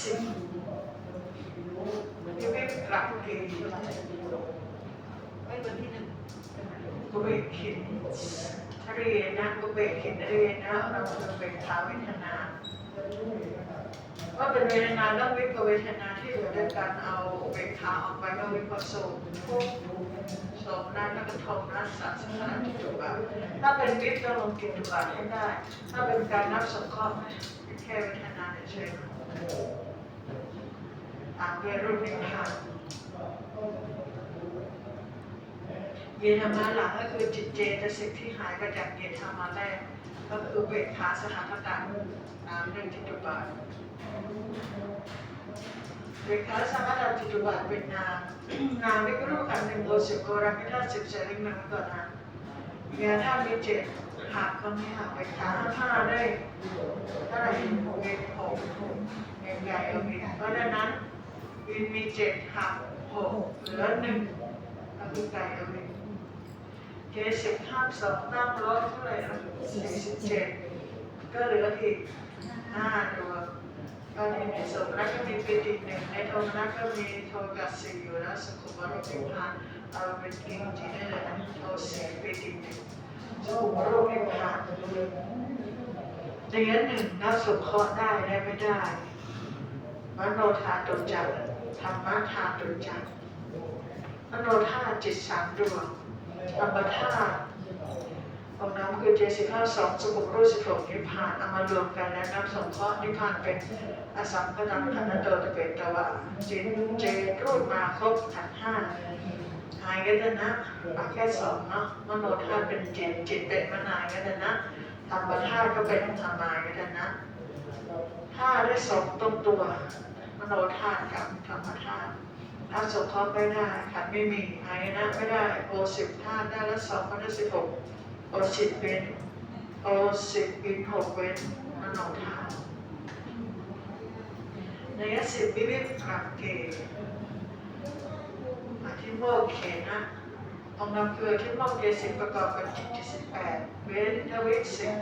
กุเบกขินเรียนนะกุเบกขินเรียนนะเราคือเบกขาเวทนาว่าเป็นเวทนาแล้ววิปเวทนาที่เหลือด้วยการเอาเบกขาออกไปก็วิปโสมทุกโสมนั้นแล้วก็ทมนัสสะสถานที่จุบะถ้าเป็นวิปก็ลงกินจุบะให้ได้ ถ้าเป็นการนับสงเคราะห์แค่เวทนาเฉยๆ ตามด้วยรูปนิพพาเยธรรมะหลังก็คือจิตเจตสิกที่หายไปจากเยธรรมะแรกก็คือเบกขาสถานการณ์ตามเรื่องจิตุบาทเบกขาสถานการณ์จิตุบาทเป็นนามนามไม่รู้กันหนึ่งโดสิบโกรัมไม่ได้สิบเซริมันก่อนนะเมียถ้ามีเจ็ดหักก็ไม่หักเบกขาห้าได้เท่าไหร่เบกหกใหญ่ๆเอามีเพราะฉะ นั้นวินมีเจ็ดหักหกเหลือหนึ่งก็คือไก่เอามีเจสิบห้าสองตั้งร้อยเท่าไหร่นะสี่สิบเจ็ดก็เหลืออีกห้าตัวก็ในในสมรักก็มีปิติหนึ่งในโทมนัสก็มีโทกัสสี่อยู่แล้วสุขุมรูปิพานเอาเป็นกิงจีได้เลยนะโทสี่ปิติหนึ่งสุขุมรูปิพานเดือนหนึ่งนับสุขเคราะห์ได้ได้ไม่ได้มโนธาตุจักร ธรรมะธาตุจักรมโนธาตุจิตสามดวงธรรมธาตุองน้ำคือเจสิบห้าสองสมุปรูสิบหกนิพพานเอามารวมกันแล้วนับสงเคราะห์นิพพานเป็นอสัมพนังขันธโตตะเปตตวะจิตเจรูปมาครบขันห้าหายกันนะมาแค่สองเนาะมโนธาตุเป็นจิตจิตเป็นมนายกันนะธรรมธาตุก็เป็นธรรมายกันนะธาได้สองตรงตัว มโนธาตุกับธรรมธาตุถ้าสงเคราะห์ไม่ได้ขันไม่มีหายนะไม่ได้โอสิบธาตุได้ล้วสองก็ได้สิบหกโอสิบเป็นโอสิบเป็นหกเป็นมโนธาตุในยสิบวิวิปรักเกอธิโมกเขนะองค์นำคืออธิโมกข์เกสิบประกอบกับจิตเจ็ดสิบแปดเว้นทวิสิบ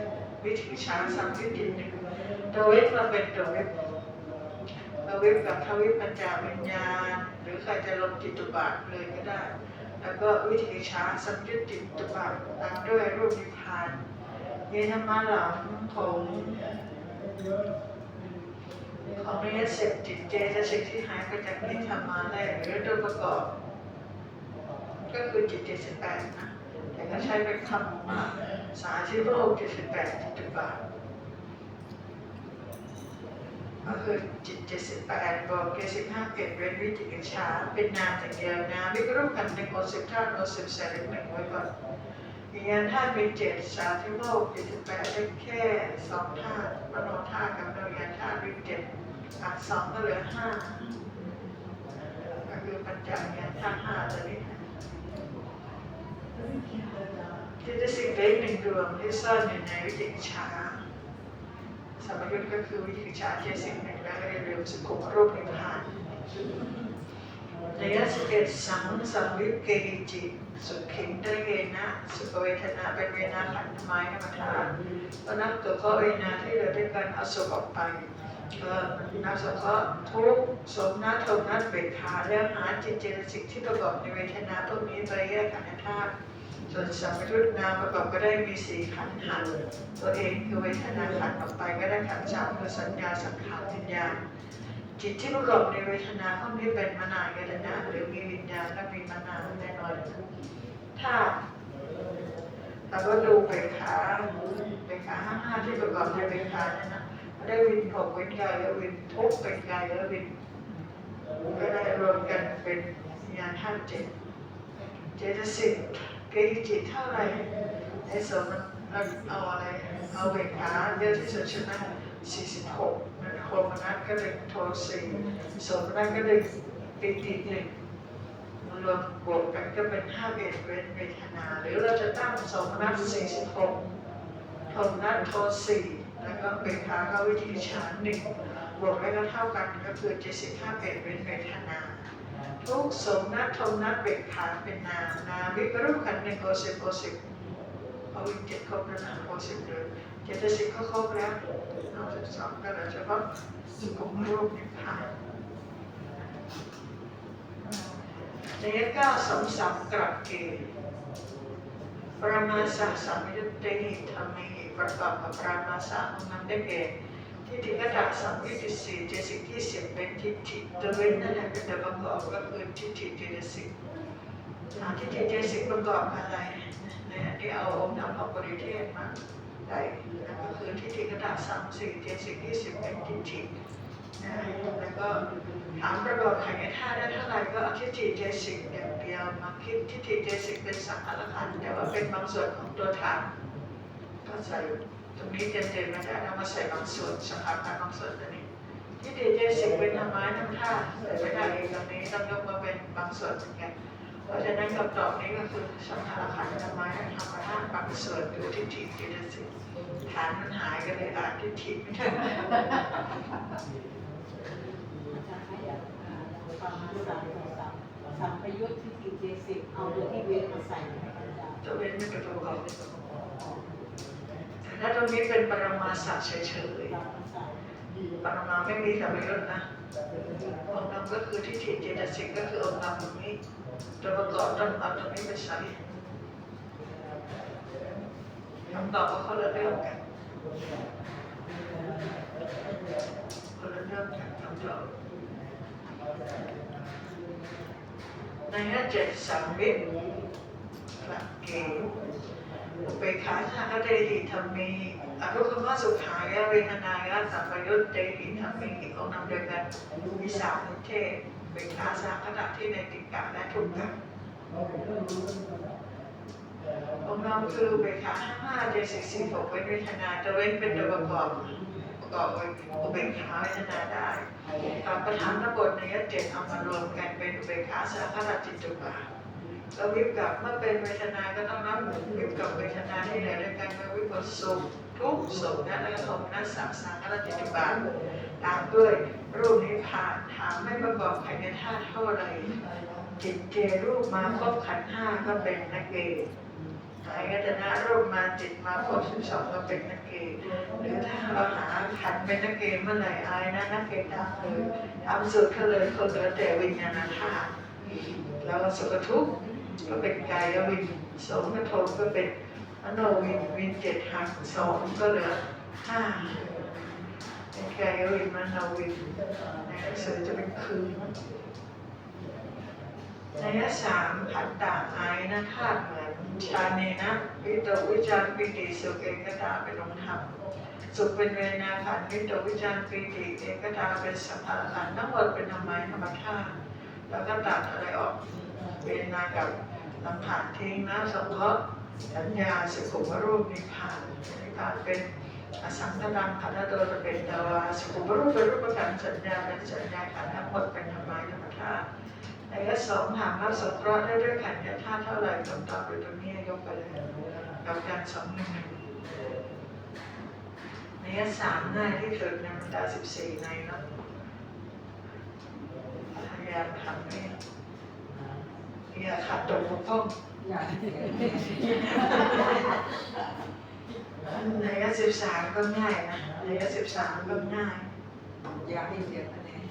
วิถีชาสามวิจิตหนึ่งทวิมาเป็นทวิท วิปกับทวิปัญจวิญญาณ หรือใครจะลงจิตตุบาทเลยก็ได้ แล้วก็วิธีช้าสัมยุตจิตตุบาทตามด้วยรูปนิพพานเยธรรมะหลังของของเรียนเสพจิตเจตสิกที่หายไปจากนิธรรมาแรกหรือตัวประกอบ ก็คือจิตเจ็ดสิบแปดนะแต่ก็ใช้เป็นคำสาธิโลกเจ็ดสิบแปดจิตตุบาท ก็คือจิตเจ็ดสิบแปดบอกเกสิบห้าเปลี่ยนเว้นวิจิกิจฉาเป็นนามแต่งเดียวนะวิกรูปกันหนึ่งโอสิบธาตุโอสิบแสนหนึ่งไว้ก่อนอย่างนั้นธาตุเป็นเจ็ดสาธิโลกเจ็ดสิบแปดได้แค่สองธาตุมโนธาตุกับโนยานธาตุเป็นเจ็ดอักสองก็เหลือห้าก็คือปัญจญาณธาตุห้าตัวนี้จิตสิกเล็กหนึ่งดวงที่ซ่อนอยู่ในวิจิกิจฉา สมยุทธ์ก็คือวิธีชาเจสิกหนึ่งและเรียนสุขุมรูปนิพพานในยสิบเอ็ดสังสังวิปเกหิจิ สุขิงได้เกนะ สุขเวทนาเป็นเวนาขันธ์ไม้ธรรมทานก็นับตัวข้อเวนาที่เราได้การเอาสุขออกไปก็นับสงเคราะห์ทุกสมนัตโทมนัตเบกขาแล้วหาจิตเจตสิกที่ประกอบในเวทนาพวกนี้ไปแยกขันธ์ธาตุ ส่วนสัมยุทธ์นามประกอบก็ได้มีสี่ขันธ์หันตัวเองคือเวทนาขันธ์ออกไปก็ได้ขันธ์สามคือสัญญาสังขารวิญญาณจิตที่ประกอบในเวทนาพวกนี้เป็นมนายตนะหรือมีวิญญาณและมีมนาแน่นอนถ้าเราก็ดูเบขาเบขาห้าห้าที่ประกอบในเบขาเนี่ยนะได้วินหกวิญญาณแล้ววินทุกเป็นกายแล้ววินก็ได้รวมกันเป็นวิญาณห้าเจ็ดเจตสิก กจิจิตเท่าไหร่ในสมมันเราเอาอะไรเอาเวกขาเยอะที่สุดช่ไหม46นั่นโคมนัสก็เลยโทรสี่โสมนัสก็เลยปิติหนึ่งรวมบวกกันก็เป็นห้าเวทเวทเวทนา หรือเราจะตั้งสมนัส46โทมนัสโทรสี่แล้วก็เวกขาเข้าวิธีชานหนึ่งบวกแล้วก็เท่ากันก็คือ75เวทเวทเวทนา ทุกโสมนัสโทมนัสเวกขาเป็นนามนามวิปรูปกันหนึ่งโอสิบโอสิบเอาอีกเจ็ดครบแล้วนะโอสิบเลยเจ็ดสิบก็ครบแล้วนอกสิบสองก็เหลือเฉพาะสุขุมรูปนิพพานในเก้าสมสัมกลับเกณฑ์ปรมาสสสัมยุตติธรรมิประกอบกับปรมาสาของนั้นได้แก่ ทิฏฐิกถาสัมยุตติสี่เจสิกที่สิบเป็นทิฏฐิตัวเว้นนั่นแหละเป็นตัวประกอบก็คือทิฏฐิเจสิกทิฏฐิเจสิกประกอบอะไรเนี่ยที่เอาองค์ธรรมของปริเทศมาได้ก็คือทิฏฐิกถาสัมสี่เจสิกที่สิบเป็นทิฏฐินะแล้วก็ถามประกอบขันธ์ธาตุได้เท่าไหร่ก็เอาทิฏฐิเจสิกอย่างเดียวมาคิดทิฏฐิเจสิกเป็นสังขารขันธ์แต่ว่าเป็นบางส่วนของตัวฐานก็ใส่ ตรงนี้เต็มๆไม่ได้เอามาใส่บางส่วนสังขารขันธ์บางส่วนตัวนี้ ที่ดีเจสิกเป็นธรรมะน้ำท่าแต่ไม่ได้เองตรงนี้ต้องยกมาเป็นบางส่วนเหมือนกันเพราะฉะนั้นคำตอบนี้ก็คือสังขารขันธ์ธรรมะธรรมะบางส่วนคือทิฏฐิเจสิกฐานมันหายก็เลยอ่านทิฏฐิไม่ได้ประมาณสามสามสามประยุทธ์ที่กินเจสิบเอาตัวที่เวียนมาใส่ในกระดาษตัวเว้นไม่เป็นประกอบ แต่ถ้าตรงนี้เป็นปรมาสัจเฉยๆปรมาไม่มีสัมยุทธ์นะองค์นำก็คือทิฏฐิเจตสิกก็คือองค์นำตรงนี้ตัวประกอบต้องเอาตรงนี้ไปใส่คำตอบก็คนละเรื่องกันคนละเรื่องกันคำตอบในหน้าเจ็ดสัมมิตหลักเกณฑ์ อุเบกขาชาเตหิธรรมีอรุขมาสุขายะเวทนายะสัมปยุตเตหิธรรมีองค์นำเดียวกันมีสามนิเทศเบกขาสาขณะที่ในติกะและทุกขะองค์นำคือเบกขาห้าห้าเจสิกสี่หกเว้นเวทนาจะเว้นเป็นตัวประกอบประกอบอุเบกขาเวทนาได้กับประธานระบทในยะเจ็ดเอามารวมกันเป็นอุเบกขาสาขณะจิตตุบา เราวิบกับเมื่อเป็นเวทนาก็ต้องนับวิบกับเวทนาที่เหลด้วยกันเมื่อวิบกับสุขทุกข์สุขนะและโทมนัสสะสังขารจิตบาทตามด้วยรูปนิพพานถามไม่ประกอบขันธ์ธาตุเท่าไรจิตเจรูปมาครบขันธ์ห้าก็เป็นนักเกย์อายตนะรูปมาจิตมาครบสิบสองก็เป็นนักเกหรือถ้าเราหาขันเป็นนักเกเมื่อไหร่อายนะนักเกย์ทำเลยทำสุดก็เลยคนเหลือแต่วิญญาณธาตุแล้วสุขทุกข์ ก็เป็นกายวินสมกระทบก็เป็นอโนวินวินเจ็ดหักสองก็เหลือห้าเป็นกายวินมโนวินในหนังสือจะเป็นคืนในยะสามขันธ์ต่างอายนะธาตุเหมือนชาเนนะวิตวิจารปิติสุขเอกตาเป็นองค์ธรรมสุขเป็นเวนาขันวิตวิจารปิติเอกตาเป็นสัมภารขันทั้งหมดเป็นธรรมะธรรมธาตุแล้วก็ตัดอะไรออกเวนากับ สัมผัสทิ้งนะสังเคราะห์สัญญาสุขุมรูปนิพพานนิพพานเป็นอสังขตังขันธ์โดยเป็นตาวาสุขุมรูปเป็นรูปขันธ์สัญญาเป็นสัญญาขันธ์ทั้งหมดเป็นธรรมะธรรมธาตุในข้อสองถามว่าสงเคราะห์ได้ด้วยขันธ์ธาตุเท่าไหร่คำตอบอยู่ตรงนี้ยกไปเลยกับการสองหนึ่งในข้อสามหน้าที่สุดในบรรดาสิบสี่ในเนาะพยายามทำให้ อย่าขาดตกบกพร่องอยากในยะสิบสามก็ง่ายนะในยะสิบสามก็ง่าย อยากให้เสียคะแนน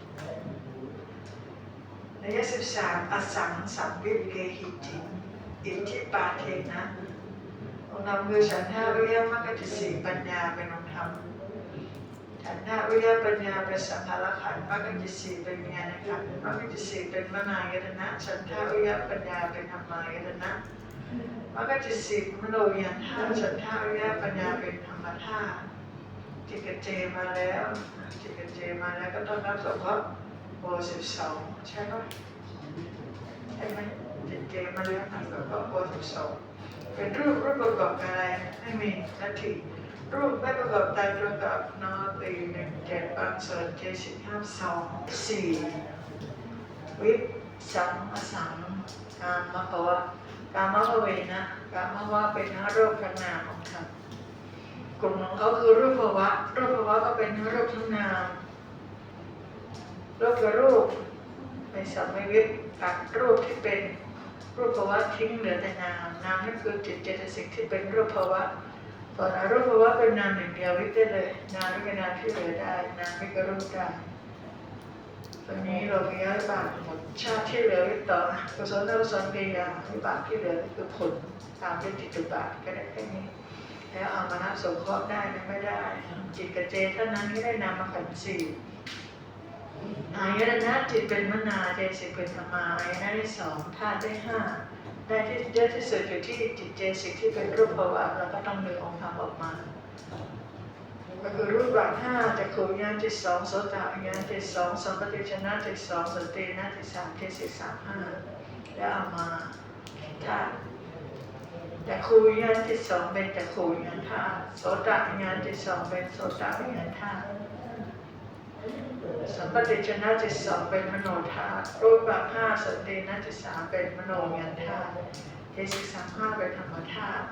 ในยะสิบสามอสังสัมวิเกหิจิอิทธิปาเทนะองค์นำคือฉันทาวิยมรรคจิตสีปัญญาเป็นองค์ธรรม ฉันทาวิยปัญญาเป็นสังขารขันธ์มรรคจิตสีเป็นญาณขันธ์มรรคจิตสีเป็นมนายตนะฉันทาวิยปัญญาเป็นธรรมายตนะมันก็จะสิมโนวิญญาณธาตุสันธาวิญญาปัญญาเป็นธรรมธาตุจิตกเจมาแล้วจิตกเจมาแล้วก็ต้องรับสงเคราะห์โบสิบสองใช่ไหมใช่ไหมจิตเจมาแล้วนะแล้วก็โบสิบสองเป็นรูปรูปประกอบอะไรไม่มีนาทีรูปไม่ประกอบตายประกอบ เจ็ดบางส่วนเจสิบห้าสองสี่วิปสังอสังกามมะภวะกามภเวนะกามว่าเป็นรูปทั้งนามของเขากลุ่มของเขาคือรูปภาวะรูปภาวะก็เป็นรูปทั้งนามรูปกับรูปเป็นสัมมิวิตตัดรูปที่เป็นรูปภาวะทิ้งเหลือแต่นามนามนั่นคือจิตเจตสิกที่เป็นรูปภาวะ ก่อนอารูปเพราว่าเป็นนามหนึ่งเดียววิทย์ได้เลยนามไม่เป็นนามที่เหลือได้นามไม่กระรูปได้ตอนนี้เรามีวิบากหมดชาติที่เหลือวิต่อกุศลและกุศลกิริยาวิบากที่เหลือคือผลตามเป็นจิตตุบาทก็ได้แค่นี้แล้วเอามานับสงเคราะห์ได้นะไม่ได้ จิตกับเจเท่านั้นที่ได้นามาขันสี่อายตนะจิตเป็นมนาเจสิกเป็นธรรมาอายตนะที่สองธาตุได้ห้า ได้ที่เยอะที่สุดอยู่ที่จิตเจสิกที่เป็นรูปภาวะเราก็ต้องดึงองค์ธรรมออกมาก็คือรูปแบบห้าจะขูยานจิตสองโสตวิญาณจิตสองสัมปติชนะจิตสองสตินะจิตสามเจสิกสามห้าแล้วเอามาธาตุแต่ครูวิญาณที่สองเป็นแต่ครูวิญญาณธาตุโสตวิญาณที่สองเป็นโสตวิญญาณธาตุ สัมปติชนะที่สองเป็นมโนธาตุรูปห้าสตินะที่สามเป็นมโนวิญธาตุเจสิสามห้าเป็นธรรมธาตุ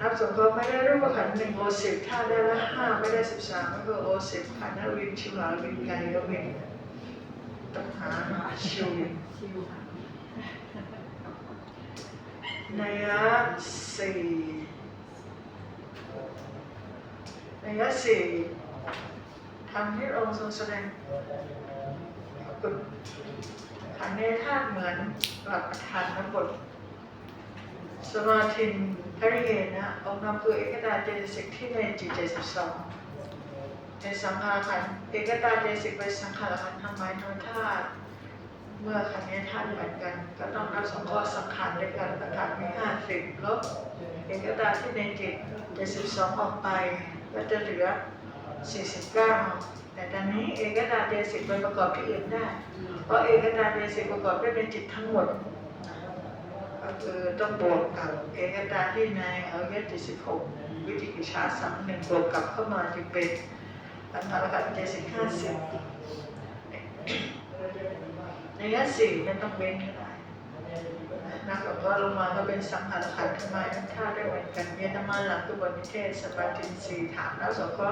นับสงเคราะห์ไม่ได้รูปขันธ์หนึ่งโอสิบธาตุได้ละห้าไม่ได้สิบสามก็คือโอสิบขันธ์นวินชิวาวินไกยวินต้องหาชิวินชิวนัยยะสี่นัยยะสี่ ทำที่องค์ทรงแสดงกุศขันในธาตุเหมือนหลักประธานทั้งหมดสมาธินพริเยนะองค์นำคือเอกตาเจตสิกที่ในจิตเจสิบสองในสังขารขันเอกตาเจตสิกเป็นสังขารขันทำไมธรรมธาตุเมื่อขันธ์นี้ธาตุเหมือนกัน ก็ต้องรับสองข้อสังขารด้วยกันสังขารมีห้าสิบลบเอกตาที่ในจิตเจ็ดสิบสองออกไปก็จะเหลือ สี่สิบเก้าแต่ตอนนี้เอกตาเจสิกไปประกอบที่อื่นได้ เพราะเอกตาเจสิกประกอบด้วยเป็นจิตทั้งหมดก็คือต้องบวกกับเอกตาที่ในเอาเยติสิบหกวิจิกิจชาสามหนึ่งบวกกลับเข้ามาจึงเป็นอันธารขันธ์เจสิกห้าสิบในยะสี่ไม่ต้องเว้นก็ได้นักกับว่าลงมาก็เป็นสังขารขันธ์ทำไมทั้งท่าได้เหมือนกันเยนมาหลังคือบทนิเทศสปาจินสีถามแล้วสองก็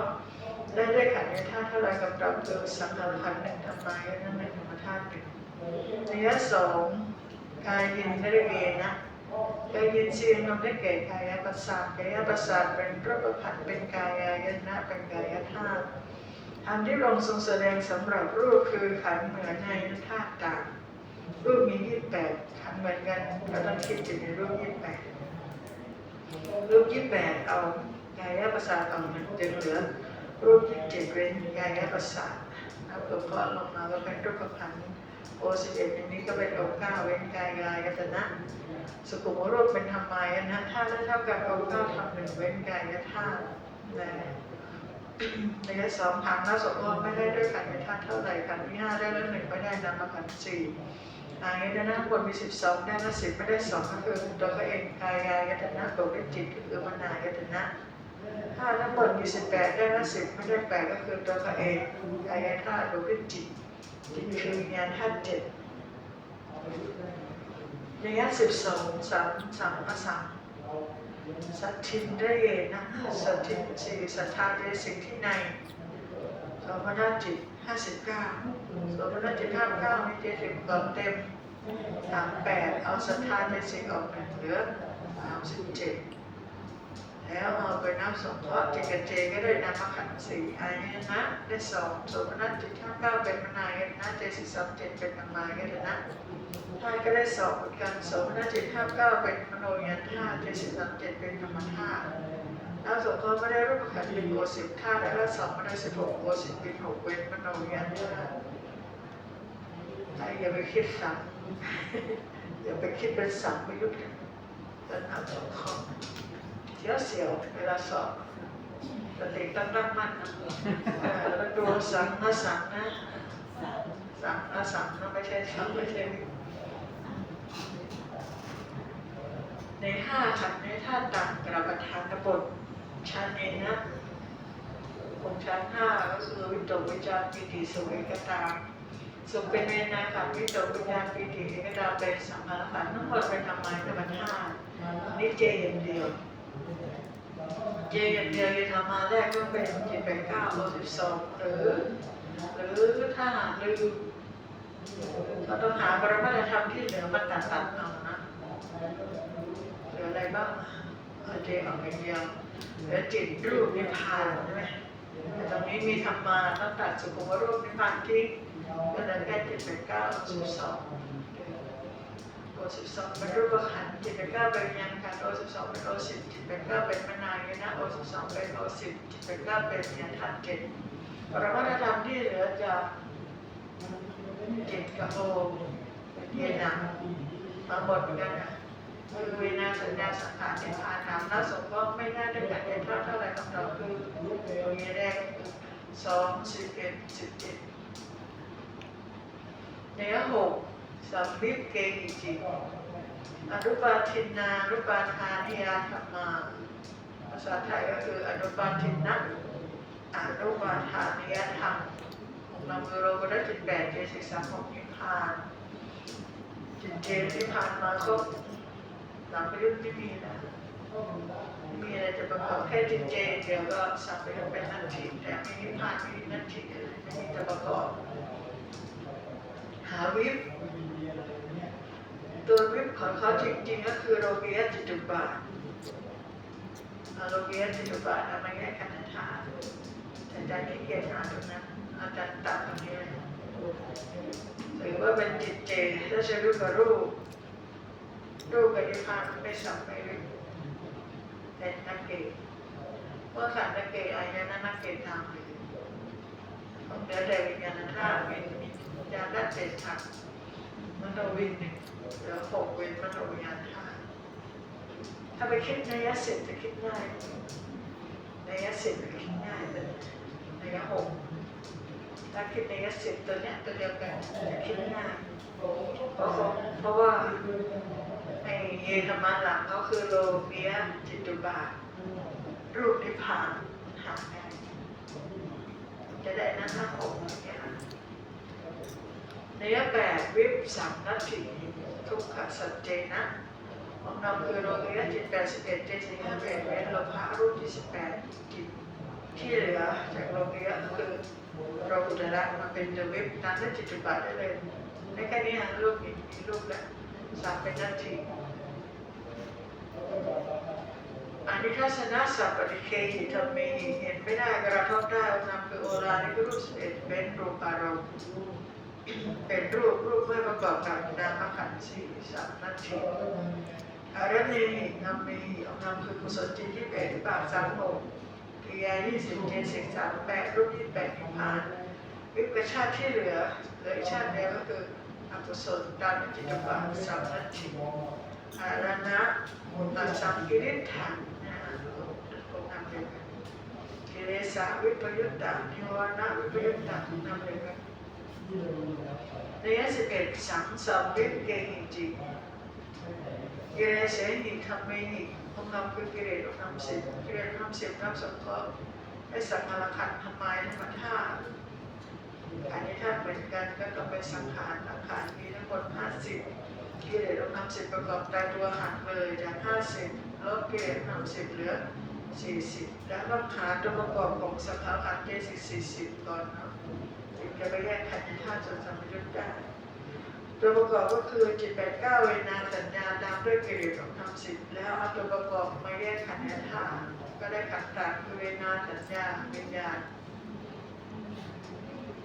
ได้ได้ขันในท่าเท่าไรกับเราคือสังขารขันธ์หนึ่งทำไมนั่นเป็นธรรมธาตุหนึ่งในยะสองกายยินได้เวนะกายยินเสียงนำได้แก่กายประสาทกายประสาทเป็นพรูปขันธ์เป็นกายายนะเป็นกายธาตุอันที่ลงทรงแสดงสำหรับรูปคือขันเหมือนในธาตุต่างรูปมียี่แปดขันเหมือนกันก็ต้องคิดถึงในรูปยี่แปดรูปยี่แปดเอากายประสาทเอาหนึ่งจึงเหลือ รูปยี่เจ็ดเป็นกายประสาทนับตัวพอลงมาก็เป็นรูปขันธ์โอสิบเอ็ดนี้ก็เป็นโอเก้าเว้นกายกายกัตนะสุขุมรูปเป็นธรรมายนะธาตุเท่ากับโอเก้าทำหนึ่งเว้นกายธาตุนะระยะสองครั้งแล้วสมมติไม่ได้ด้วยขันธ์ในธาตุเท่าไหร่ขันที่ห้าได้แล้วหนึ่งไม่ได้นำมาขันสี่อายตนะบนมีสิบสองได้ละสิบไม่ได้สองก็คือตัวเขาเองกายกายตนะบวกด้วยจิตก็คือมนายตนะ ถ้าทั้งหมดมีสิบแปดได้ละสิบไม่ได้แปดก็คือตัวเขาเองกายธาตุบวกด้วยจิตจิตคือวิญญาณธาตุเจ็ดระยะสิบสองสามสามประสามสัตทินได้เยนะสัตทินสี่สัทธาเจสิ่งที่ในโสมนัสจิตห้าสิบเก้าโสมนัสจิตห้าเก้ามีเจสิบกองเต็มสามแปดเอาสัทธาเจสิกออกหนึ่งเหลือสามสิบเจ็ด แล้วเอาไปนับสงเคราะห์จิตกับเจก็ได้นำมาขันธ์สี่อายนะได้สองสมนัสจิตห้าเก้าเป็นมนายนะเจสิสองเจ็ดเป็นธรรมายนะธาตุก็ได้สอบเหมือนกันสมนัสจิตห้าเก้าเป็นมโนยันธาตุเจสิสามเจ็ดเป็นธรรมธาตุแล้วสงเคราะห์ไม่ได้รูปขันธ์เป็นโอสิบธาตุแล้วสองไม่ได้สิบหกโอสิบเป็นหกเว้นมโนยันธาตุอ้อย่าไปคิดสังอย่าไปคิดเป็นสังประยุทธ์กันแล้วนับสงเคราะห์ เสียวเสียวเวลาสอบสติตั้งตั้งมันนะแล้วดูสังนะสังนะสังนะสังนะไม่ใช่สังไม่ใช่ในห้าขันในธาตุต่างกระประทานบทชั้นเองนะของชั้นห้าก็คือวิตกวิจารปิติสุเอกตาสุขเป็นเวนาขันวิตกวิจารปิติเอกตาเป็นสัมมาขันธ์ทั้งหมดเป็นธรรมะธรรมธาตุนี่เจอย่างเดียว เจอย่างเดียวจะทำมาแรกก็เป็นเจ็ดแปดเก้าร้อยสิบสองหรือหรือถ้าหากลืมเราต้องหาปรมัตธรรมที่เหลือมาตัดตัดเอานะเหลืออะไรบ้างเอาเจออกอย่างเดียวแล้วจิตรูปนิพพานใช่ไหมแต่ตรงนี้มีธรรมาต้องตัดสุขุมรูปนิพพานทิ้งก็เลยแค่จิตเป็นเก้าสิบสอง ตัวสิบสองเป็นรูปขันธ์จิตเป็นเก้าเป็นวิญญาณขันธ์โอสิบสองเป็นโอสิบจิตเป็นเก้าเป็นมนายนะโอสิบสองเป็นโอสิบจิตเป็นเก้าเป็นวิญญาณขันธ์เจ็ดปรมัตถธรรมที่เหลือจะจิตกับโอเป็นเยนะมาหมดเหมือนกันนะคือเวนาสัญญาสังขารนิพพานถามแล้วสงก็ไม่น่าได้กันเท่าเท่าไรคำตอบคือตรงนี้แรกสองสิบเอ็ดสิบเจ็ดเนื้อหก สัมมิเกหิจิอนุปาทินนานุปาทานิยาธรรมา ภาษาไทยก็คืออนุปาทินนะอนุปาทานิยธรรมของเราคือโลกุตตรจิตแปดเจสิกสามของนิพพานจิตเจนิพพานมาครบสามประยุทธไม่มีนะมีอะไรจะประกอบแค่จิตเจเดียวก็สามประยุทธ์เป็นนันทีแต่ไม่มีผ่านไม่มีนันทีอะไรไม่มีจะประกอบหาวิปตัววิป ของเขาจริงๆก็คือโลกียจิตุบาทโลกียจิตุบาททำไมแค่ขันธาตุอาจารย์ขี้เกียจอ่านตรงนั้นอาจารย์ตัดตรงนี้เลยถือว่าเป็นจิตเจถ้าใช้รูปกับรูปรูปกับนิพพานไม่สัมไม่ลึกเป็นนักเกตเมื่อขันนักเกตอายนะนักเกตทำเลยผมเดี๋ยวแต่วิญญาณธาตุเป็นวิญญาณด้านเศษถัก มโนวินหนึ่งเหลือหกเว้นมโนวิญญาณธาตุถ้าไปคิดในยะสิทธิ์จะคิดง่ายในยะสิทธิ์จะคิดง่ายแต่ในยะหกถ้าคิดในยะสิทธิ์ตัวเนี้ยตัวเดียวกันจะคิดง่ายเพราะเพราะว่าไอ้เยธรรมะหลังก็คือโลเมียจิตุบาทรูปนิพพานหาได้จะได้นั่นห้าหกเนี่ย ในยะแปดวิปสัมนัตถิทุกขสัจเจนะของเราคือโลเมียจิตแปดสิบเอ็ดเจสิห้าแปดเว้นโลภะรูปที่สิบแปดจิตที่เหลือจากโลเมียคือเราอุตระมาเป็นเดวิปนั้นจิตตุบาทได้เลยในแค่นี้ฮะรูปมีรูปแล้วสามเป็นนาทีอันนี้ทัศนะสัพปฏิเคหิธรรมเมหิเห็นไม่ได้กระทบได้นำคือโอรานี่ก็รูปสิบเอ็ดเป็นรูปารมณ์ เป็นรูปรูปไม่อประกอบกับนามขันธ์สี่สามนาทีอารมณ์เมหินำเมหิเอานำคือกุศลจิตที่แปดบาทสามหกกิริยายี่สิบเจ็ดสิบสามแปดรูปยี่แปดนิพพานวิปชาติที่เหลือเหลือชาติเดียวก็คืออกุศลตามจิตบาทสามนาทีอารานะตัดสังกิริฐานนะองนำเดียวกันกิเลสาวิปยุตตานิวรณวิปยุตตานำเดียวกัน ในยสิบเอ็ดสังสมวิปเกหิจิกิเลสหิธรรมเมหิองค์นำคือกิเลสองค์นำสิบกิเลสนำสิบนำสงเคราะห์ให้สังขารขันทำไมธรรมธาตุอันนี้ถ้าเหมือนกันก็ต้องไปสังขารสังขารมีทั้งหมดห้าสิบกิเลสเราทำสิบประกอบตายตัวหักเลยจากห้าสิบลดกิเลสทำสิบเหลือ สี่สิบแล้วต้องหาตัวประกอบของสังขารขันเจสิกสี่สิบก่อนเนาะถึงจะไปแยกขันธ์ท่าจนสมยุทธ์ได้ตัวประกอบก็คือจิตแปดเก้าเวนาสัญญาตามด้วยกิเลสของทำสิบแล้วเอาตัวประกอบมาแยกขันธ์ธาตุก็ได้ขันธ์ต่างคือเวนาสัญญาวิญญาณ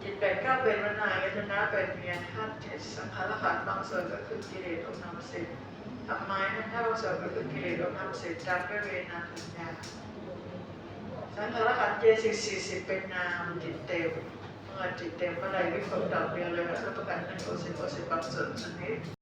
จิตแปดเก้าเป็นวนายัตนะเป็นเมียนธาตุเจ็ดสังขารขันธ์บางส่วนก็คือกิเลสองค์นำสิบ ทำไมนั้นถ้าเรางส่วนก็คือกิเลสองค์นำสิบตามด้วยเวนาสัญญาสังขารขันธ์เจสิกสี่สิบเป็นนามจิตเต็มเมื่อจิตเต็มเมื่อไรวิปดอกเดียวเลยแล้วประกันหนึ่งโอสิโอสิบบางส่วนชนิด